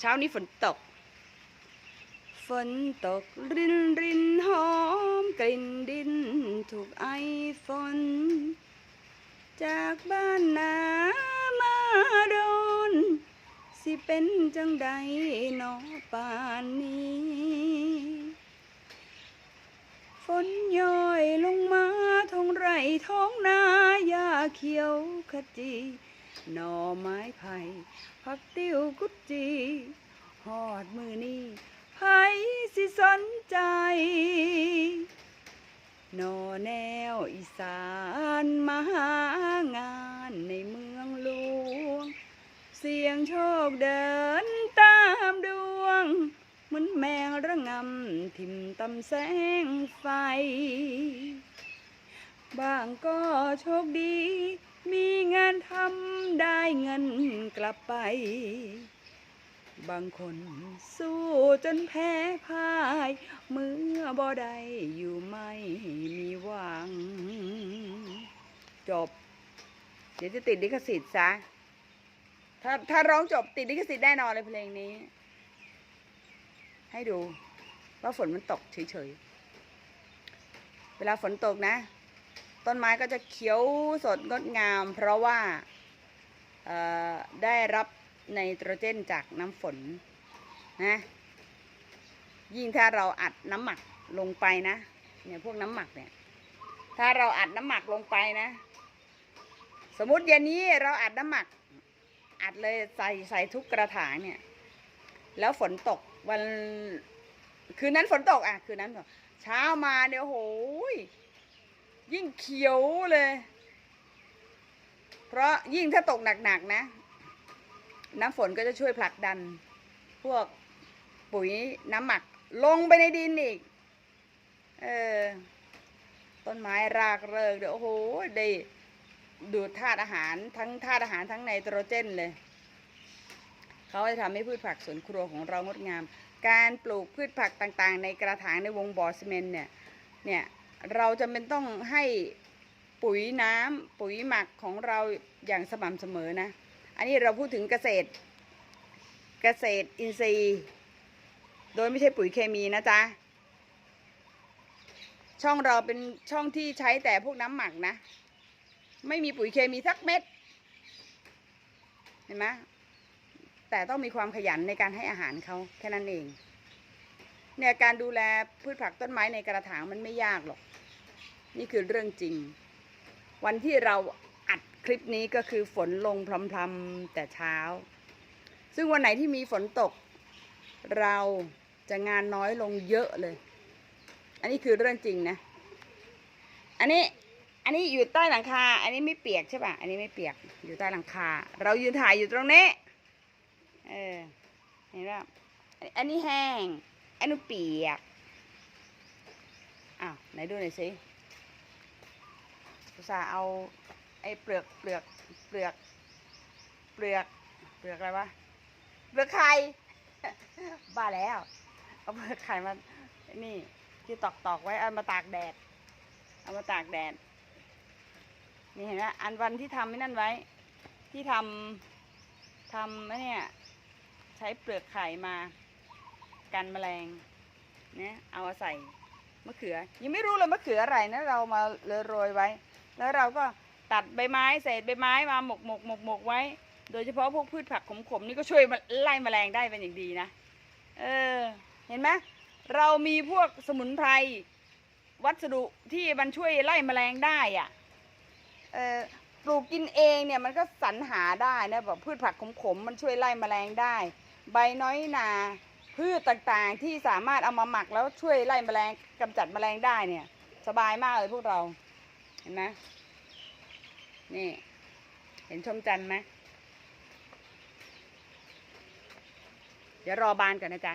เช้านี้ฝนตก ฝนตกรินรินหอม กลิ่นดินถูกไอฝน จากบ้านนามาโดน สิเป็นจังใดหนอป่านนี้ ฝนย้อยลงมาท้องไร่ท้องนาหญ้าเขียวขจี หน่อไม้ไผ่ผักติ้วกุดจีหอดมือนี้ไผสิสนใจหนอแนวอีสานมาหางานในเมืองหลวง เสียงโชคเดินตามดวง เหมือนแมงระงำทิมตำแสงไฟ บางก็โชคดี มีงานทำได้เงินกลับไป บางคนสู้จนแพ้พ่าย เมื่อบ่ได้อยู่ไม่มีหวัง จบ เดี๋ยวจะติดลิขสิทธิ์ซะ ถ้าถ้าร้องจบติดลิขสิทธิ์แน่นอนเลยเพลงนี้ ให้ดูว่าฝนมันตกเฉยๆ เวลาฝนตกนะ ต้นไม้ก็จะเขียวสดงดงาม เพราะว่าได้รับไนโตรเจนจากน้ำฝนนะยิ่งถ้าเราอัดน้ำหมักลงไปนะเนี่ยพวกน้ำหมักเนี่ย ถ้าเราอัดน้ำหมักลงไปนะ สมมติเย็นนี้เราอัดน้ำหมัก อัดเลยใส่ใส่ทุกกระถางเนี่ย แล้วฝนตกวันคืนนั้นฝนตกอะคืนนั้นฝนเช้ามาเดี๋ยวโหย ยิ่งเขียวเลย เพราะยิ่งถ้าตกหนักๆนะ น้ำฝนก็จะช่วยผลักดัน พวกปุ๋ยน้ำหมักลงไปในดินอีก เออ ต้นไม้รากเริกเดี๋ยวโอ้โหได้ดูดธาตุอาหารทั้งธาตุอาหารทั้งไนโตรเจนเลย เขาจะทำให้พืชผักสวนครัวของเรางดงาม การปลูกพืชผักต่างๆ ในกระถางในวงบ่อซีเมนต์เนี่ย เนี่ย เราจะเป็นต้องให้ปุ๋ยน้ำปุ๋ยหมักของเราอย่างสม่ำเสมอนะ อันนี้เราพูดถึงเกษตร เกษตรอินทรีย์ โดยไม่ใช่ปุ๋ยเคมีนะจ๊ะ ช่องเราเป็นช่องที่ใช้แต่พวกน้ำหมักนะ ไม่มีปุ๋ยเคมีสักเม็ด เห็นไหมแต่ต้องมีความขยันในการให้อาหารเขาแค่นั้นเอง เนี่ยการดูแลพืชผักต้นไม้ในกระถางมันไม่ยากหรอก นี่คือเรื่องจริง วันที่เราอัดคลิปนี้ก็คือฝนลงพรำๆแต่เช้า ซึ่งวันไหนที่มีฝนตก เราจะงานน้อยลงเยอะเลย อันนี้คือเรื่องจริงนะ อันนี้อันนี้อยู่ใต้หลังคา อันนี้ไม่เปียกใช่ป่ะ อันนี้ไม่เปียก อยู่ใต้หลังคา เรายืนถ่ายอยู่ตรงนี้ เออ เห็นป่ะอันนี้แห้ง อันนู้นเปียก อ้าว ไหนดูหน่อยสิอุตส่าห์เอาไอ้เปลือกเปลือกเปลือก เปลือกเปลือกอะไรวะ เปลือกไข่ บ้าแล้ว เอาเปลือกไข่มา นี่ที่ตอกตอกไว้เอามาตากแดด เอามาตากแดด นี่เห็นไหมอันวันที่ทำไม่นั่นไว้ ที่ทำทำเนี่ย ใช้เปลือกไข่มา กันแมลงเนี่ยเอามาใส่มะเขือ ยังไม่รู้เลยมะเขืออะไรนะเรามาเลยโรยไว้ แล้วเราก็ตัดใบไม้เศษใบไม้มาหมกหมกหมกหมกไว้ โดยเฉพาะพวกพืชผักขมๆนี่ก็ช่วยไล่แมลงได้เป็นอย่างดีนะเออเห็นไหมเรามีพวกสมุนไพรวัสดุที่มันช่วยไล่แมลงได้อะเออปลูกกินเองเนี่ยมันก็สรรหาได้นะแบบพืชผักขมๆมันช่วยไล่แมลงได้ ใบน้อยนา พืชต่างๆที่สามารถเอามาหมักแล้วช่วยไล่แมลงกำจัดแมลงได้เนี่ย สบายมากเลยพวกเราเห็นไหมนี่ เห็นชมจันทร์ไหมเดี๋ยวรอบานก่อนนะจ๊ะ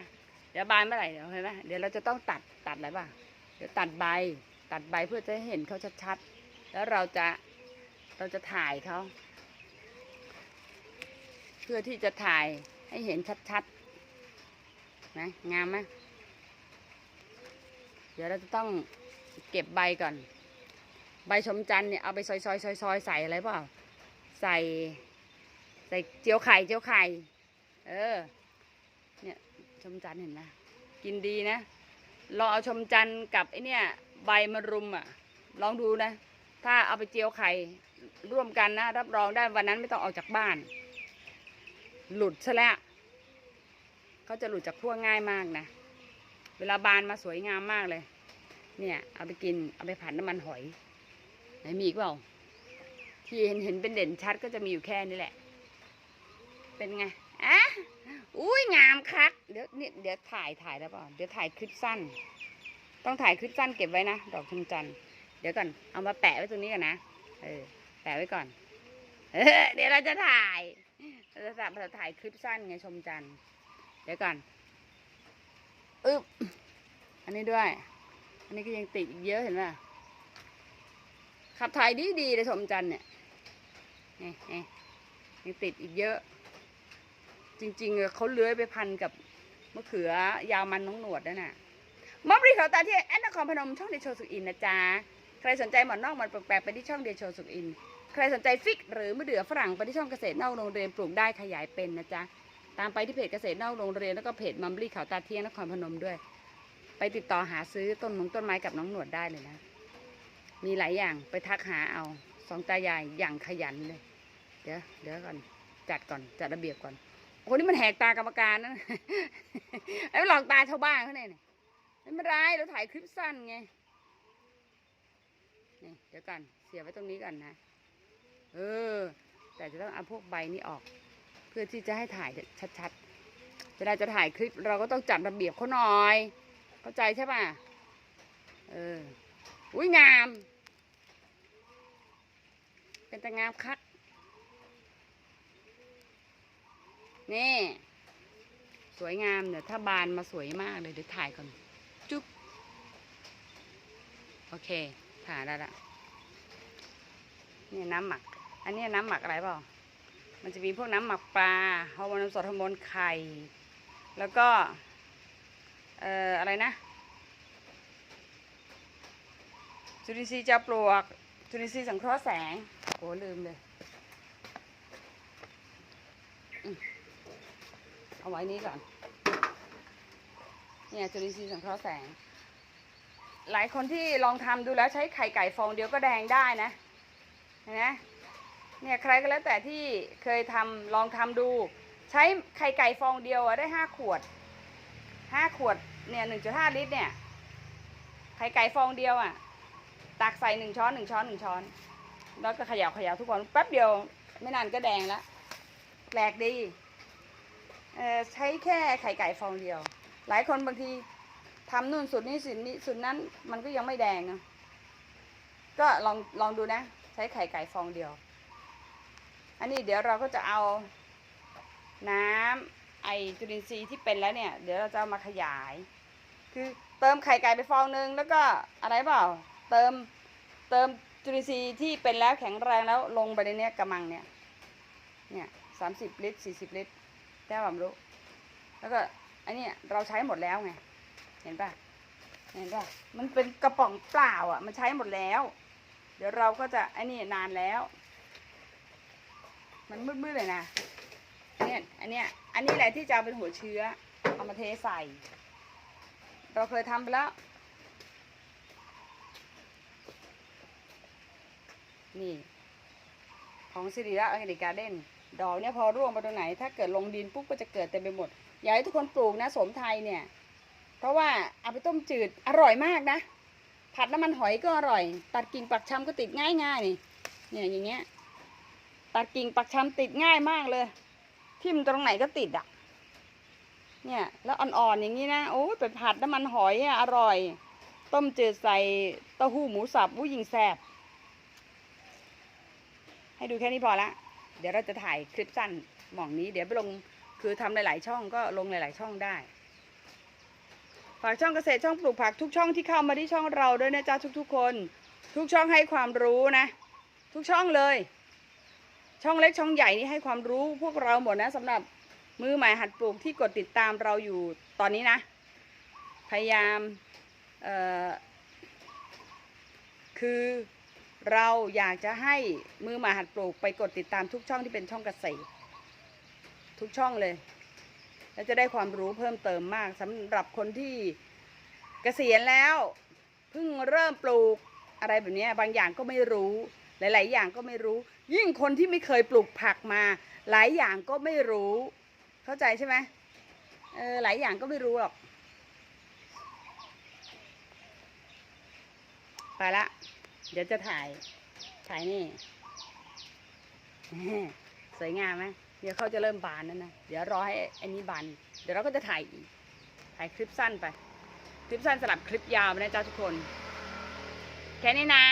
เดี๋ยวบานเมื่อไหร่เดี๋ยวเห็นไหมเดี๋ยวเราจะต้องตัดตัดอะไรบ้างเดี๋ยวตัดใบ ตัดใบเพื่อจะให้เห็นเขาชัดๆแล้วเราจะเราจะถ่ายเขาเพื่อที่จะถ่ายให้เห็นชัดๆ นะงามไหมเดี๋ยวเราจะต้องเก็บใบก่อน ใบชมจันทร์เนี่ยเอาไปซอยซอยซอยซอยใส่อะไรเปล่า ใส่ ใส่เจียวไข่เจียวไข่ เออ เนี่ยชมจันทร์เห็นไหมกินดีนะลองเอาชมจันทร์กับไอเนี่ยใบมะรุมอะ ลองดูนะ ถ้าเอาไปเจียวไข่ร่วมกันนะ รับรองได้วันนั้นไม่ต้องออกจากบ้าน หลุดซะแล้ว เขาจะหลุดจากพวกง่ายมากนะ เวลาบานมาสวยงามมากเลย เนี่ย เอาไปกิน เอาไปผัดน้ำมันหอย ไหนมีอีกเปล่า ที่เห็นเห็นเป็นเด่นชัดก็จะมีอยู่แค่นี้แหละ เป็นไงอะอุ้ยงามคัก เดี๋ยวนี่เดี๋ยวถ่ายถ่ายได้เปล่า เดี๋ยวถ่ายคลิปสั้น ต้องถ่ายคลิปสั้นเก็บไว้นะ ดอกชมจันทร์เดี๋ยวก่อน เอามาแปะไว้ตรงนี้กันนะ เออ แปะไว้ก่อนเออเดี๋ยวเราจะถ่ายเราจะถ่ายคลิปสั้นไงชมจันทร์ เดี๋ยวก่อนอึ๊บอันนี้ด้วย อันนี้ก็ยังติดอีกเยอะเห็นป่ะขับถ่ายดีดีเลยชมจันทร์เนี่ยนี่นยังติดอีกเยอะ จริงๆเขาเลื้อยไปพันกับมะเขือยาวมันน้องหนวดนั่นน่ะมอบรีเขาตาที่แอนนครพนมช่องเดโชสุกอินนะจ๊ะ ใครสนใจหมอนนอกหมันแปลกๆไปที่ช่องเดโชสุกอิน ใครสนใจฟิก หรือมะเดื่อฝรั่งไปที่ช่องเกษตรนอกโรงเรียนปลูกได้ขยายเป็นนะจ๊ะ ตามไปที่เพจเกษตรนอกโรงเรียนแล้วก็เพจมัมบรีเขาตาเที่ยงนครพนมด้วย ไปติดต่อหาซื้อต้นมงต้นไม้กับน้องหนวดได้เลยนะ มีหลายอย่างไปทักหาเอาสองตายายอย่างขยันเลย เดี๋ยวเดี๋ยวก่อนจัดก่อนจัดระเบียบก่อนโอ้นี่มันแหกตากรรมการนะไอ้หลอกตาชาวบ้านเขาเนี่ยไม่เป็นไรเราถ่ายคลิปสั้นไงนี่เดี๋ยวก่อนเสียไว้ตรงนี้ก่อนนะ เออ แต่จะต้องเอาพวกใบนี้ออก เพื่อที่จะให้ถ่ายชัดๆเวลาจะถ่ายคลิปเราก็ต้องจัดระเบียบเขาหน่อย เข้าใจใช่ป่ะ เออ อุ้ยงาม เป็นแต่งามคัก นี่ สวยงามเดี๋ยวถ้าบานมาสวยมากเลยเดี๋ยวถ่ายก่อน จุ๊บ โอเค ถ่ายได้ละนี่น้ำหมัก อันนี้น้ำหมักอะไรเปล่า มันจะมีพวกน้ำหมักปลาฮอร์โมนสดฮอร์โมนไข่ แล้วก็เอ่ออะไรนะจุลินทรีย์เจ้าปลวกจุลินทรีย์สังเคราะห์แสงโอ้ลืมเลยเอาไว้นี้ก่อนเนี่ยจุลินทรีย์สังเคราะห์แสง หลายคนที่ลองทำดูแล้วใช้ไข่ไก่ฟองเดียวก็แดงได้นะเห็นไหม เนี่ยใครก็แล้วแต่ที่เคยทำลองทำดู ใช้ไข่ไก่ฟองเดียวอะได้ห้าขวดห้าขวดเนี่ยหนึ่งจุดห้าลิตรเนี่ยไข่ไก่ฟองเดียวอะตักใส่หนึ่งช้อนหนึ่งช้อนหนึ่งช้อน แล้วก็เขย่าเขย่าทุกวันแป๊บเดียวไม่นานก็แดงแล้วแปลกดีเออใช้แค่ไข่ไก่ฟองเดียว หลายคนบางทีทำนู่นสุดนี้สุดนี้สุดนั้นมันก็ยังไม่แดงนะก็ลองลองดูนะ ใช้ไข่ไก่ฟองเดียว อันนี้เดี๋ยวเราก็จะเอาน้ำไอจุลินทรีย์ที่เป็นแล้วเนี่ย เดี๋ยวเราจะามาขยาย คือเติมไข่ไก่ไปฟองนึงแล้วก็อะไรเปล่า เติมเติมจุลินทรีย์ที่เป็นแล้วแข็งแรงแล้วลงไปในเนี้ยกระมังเนี่ยเนี่ยสามสิบลิตรสี่สิบลิตรแก้วความรู้แล้วก็อันนี้เราใช้หมดแล้วไง เห็นป่ะเห็นป่ะมันเป็นกระป๋องเปล่าอะ มันใช้หมดแล้ว เดี๋ยวเราก็จะอันนี้นานแล้ว มันมืดๆเลยนะเนี่ยอันเนี้ยอันนี้แหละที่จะเอาเป็นหัวเชื้อ เอามาเทใส่ เราเคยทำไปแล้ว นี่ ของสิริระออร์แกนิกการ์เด้นดอกเนี่ยพอร่วงไปตรงไหน ถ้าเกิดลงดินปุ๊บก็จะเกิดเต็มไปหมด อยากให้ทุกคนปลูกนะสมไทยเนี่ย เพราะว่าเอาไปต้มจืดอร่อยมากนะ ผัดน้ำมันหอยก็อร่อย ตัดกิ่งปักชำก็ติดง่ายๆนี่เนี่ยอย่างเงี้ย ตัดกิ่งปักชำติดง่ายมากเลย ทิ่มตรงไหนก็ติดอะ เนี่ย แล้วอ่อนๆอย่างนี้นะ โอ้ยไปผัดน้ำมันหอยอะอร่อย ต้มจืดใส่เต้าหู้หมูสับวุ้ยยิงแซบให้ดูแค่นี้พอละ เดี๋ยวเราจะถ่ายคลิปสั้นหม่องนี้ เดี๋ยวไปลง คือทำหลาย ๆ ช่องก็ลงหลาย ๆ ช่องได้ฝากช่องเกษตรช่องปลูกผักทุกช่องที่เข้ามาที่ช่องเราด้วยนะจ๊ะทุกๆคน ทุกช่องให้ความรู้นะ ทุกช่องเลย ช่องเล็กช่องใหญ่นี่ให้ความรู้พวกเราหมดนะสำหรับมือใหม่หัดปลูกที่กดติดตามเราอยู่ตอนนี้นะ พยายามคือเราอยากจะให้มือใหม่หัดปลูกไปกดติดตามทุกช่องที่เป็นช่องเกษตร ทุกช่องเลย และจะได้ความรู้เพิ่มเติมมากสำหรับคนที่เกษียณแล้วเพิ่งเริ่มปลูกอะไรแบบนี้บางอย่างก็ไม่รู้ หลาย ๆ อย่างก็ไม่รู้ ยิ่งคนที่ไม่เคยปลูกผักมา หลายอย่างก็ไม่รู้ เข้าใจใช่ไหมเออหลายอย่างก็ไม่รู้หรอกไปละ เดี๋ยวจะถ่ายถ่ายนี่สวยงามไหมเดี๋ยวเขาจะเริ่มบานแล้วนะเดี๋ยวรอให้อันนี้บานเดี๋ยวเราก็จะถ่ายอีกถ่ายคลิปสั้นไป คลิปสั้นสลับคลิปยาวนะจ๊ะทุกคน แค่นี้นะ